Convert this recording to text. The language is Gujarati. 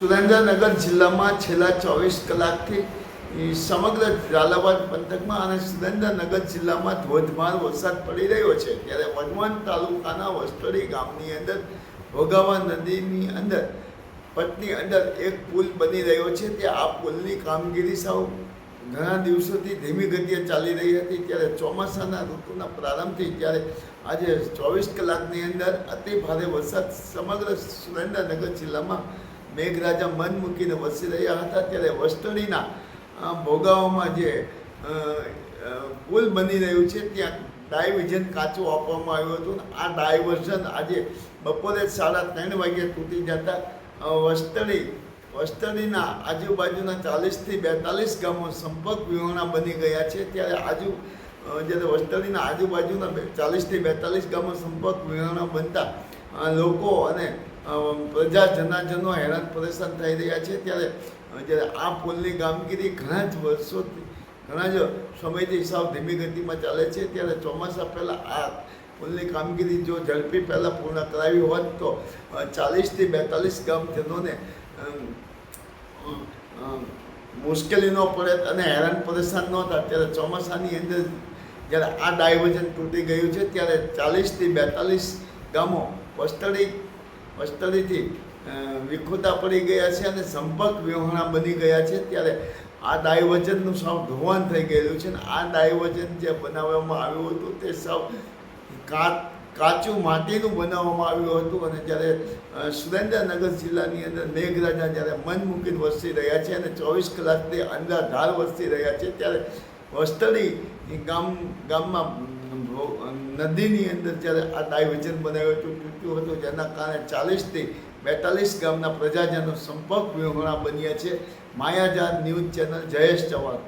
સુરેન્દ્રનગર જિલ્લામાં છેલ્લા ચોવીસ કલાકથી સમગ્ર ઝાલાવાડ પંથકમાં અને સુરેન્દ્રનગર જિલ્લામાં ધોધમાર વરસાદ પડી રહ્યો છે. ત્યારે વઢવાણ તાલુકાના વસ્તડી ગામની અંદર, ભોગાવા નદીની અંદર, પટની અંદર એક પુલ બની રહ્યો છે. તે આ પુલની કામગીરી સાવ ઘણા દિવસોથી ધીમી ગતિએ ચાલી રહી હતી. ત્યારે ચોમાસાના ઋતુના પ્રારંભથી ત્યારે આજે ચોવીસ કલાકની અંદર અતિ ભારે વરસાદ સમગ્ર સુરેન્દ્રનગર જિલ્લામાં મેઘરાજા મન મૂકીને વસી રહ્યા હતા ત્યારે વસ્તડીના ભોગાઓમાં જે પુલ બની રહ્યું છે ત્યાં ડાયવિઝન કાચું આપવામાં આવ્યું હતું આ ડાયવર્ઝન આજે બપોરે સાડા ત્રણ વાગે તૂટી જતા અ, વસ્તડી આજુબાજુના ચાલીસથી બેતાલીસ ગામો સંપર્ક વિહોણા બની ગયા છે. ત્યારે આજુ જ્યારે વસ્તડીના આજુબાજુના ચાલીસથી બેતાલીસ ગામો સંપર્ક વિહોણા બનતા લોકો અને અ, પ્રજાજનાજનો હેરાન પરેશાન થઈ રહ્યા છે ત્યારે જ્યારે આ પુલની કામગીરી ઘણા જ વર્ષોથી ઘણા જ સમયથી સાવ ધીમી ગતિમાં ચાલે છે ત્યારે ચોમાસા પહેલાં આ પુલની કામગીરી જો ઝડપી પહેલાં પૂર્ણ કરાવી હોત તો ચાલીસથી બેતાલીસ ગામજનોને મુશ્કેલી ન પડે અને હેરાન પરેશાન ન થાય ત્યારે ચોમાસાની અંદર જ્યારે આ ડાયવર્ઝન તૂટી ગયું છે ત્યારે ચાલીસથી બેતાલીસ ગામો વસ્તડી વસ્તડીથી વિખુતા પડી ગયા છે અને સંપર્ક વિહોણા બની ગયા છે. ત્યારે આ ડાયવર્જનનું સાવ ધોવાણ થઈ ગયેલું છે અને આ ડાયવર્જન જે બનાવવામાં આવ્યું હતું તે સાવ કાચું માટીનું બનાવવામાં આવ્યું હતું અને જ્યારે સુરેન્દ્રનગર જિલ્લાની અંદર મેઘરાજા જ્યારે મન મૂકીને વસી રહ્યા છે અને ચોવીસ કલાકથી અંધાધાર વસી રહ્યા છે, ત્યારે વસ્તડી ગામ, ગામમાં નદીની અંદર જ્યારે આ ડાયવર્ઝન બનાવ્યું હતું, તૂટ્યું હતું, જેના કારણે ચાલીસથી બેતાલીસ ગામના પ્રજાજનો સંપર્ક વિહોણા બન્યા છે. Mayajar news channel Jayesh Chauhan.